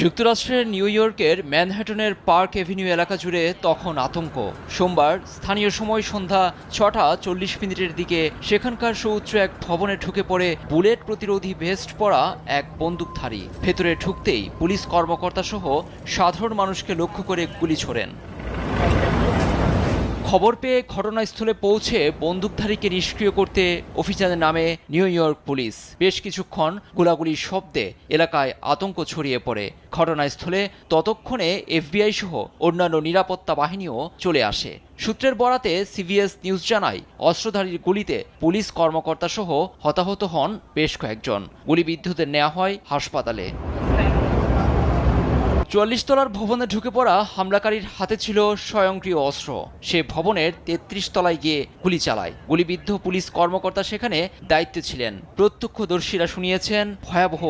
যুক্তরাষ্ট্রের নিউ ইয়র্কের ম্যানহ্যাটনের park Avenue এলাকা জুড়ে তখন আতঙ্ক। সোমবার স্থানীয় সময় সন্ধ্যা ছটা চল্লিশ মিনিটের দিকে সেখানকার সৌচ্চ এক ভবনে ঢুকে পড়ে বুলেট প্রতিরোধী ভেস্ট পরা এক বন্দুকধারী। ভেতরে ঢুকতেই পুলিশ কর্মকর্তা সহ সাধারণ মানুষকে লক্ষ্য করে গুলি ছোড়েন। খবর পেয়ে ঘটনাস্থলে পৌঁছে বন্দুকধারীকে নিষ্ক্রিয় করতে অফিসারের নামে নিউ ইয়র্ক পুলিশ। বেশ কিছুক্ষণ গোলাগুলির শব্দে এলাকায় আতঙ্ক ছড়িয়ে পড়ে। ঘটনাস্থলে ততক্ষণে এফবিআই সহ অন্যান্য নিরাপত্তা বাহিনীও চলে আসে। সূত্রের বরাতে সিবিএস নিউজ জানায়, অস্ত্রধারীর গুলিতে পুলিশ কর্মকর্তা সহ হতাহত হন বেশ কয়েকজন। গুলিবিদ্ধদের নেওয়া হয় হাসপাতালে। চুয়াল্লিশ তলার ভবনে ঢুকে পড়া হামলাকারীর হাতে ছিল স্বয়ংক্রিয় অস্ত্র। সে ভবনের তেত্রিশ তলায় গিয়ে গুলি চালায়। গুলিবিদ্ধ পুলিশ কর্মকর্তা সেখানে দায়িত্বে ছিলেন। প্রত্যক্ষদর্শীরা শুনিয়েছেন ভয়াবহ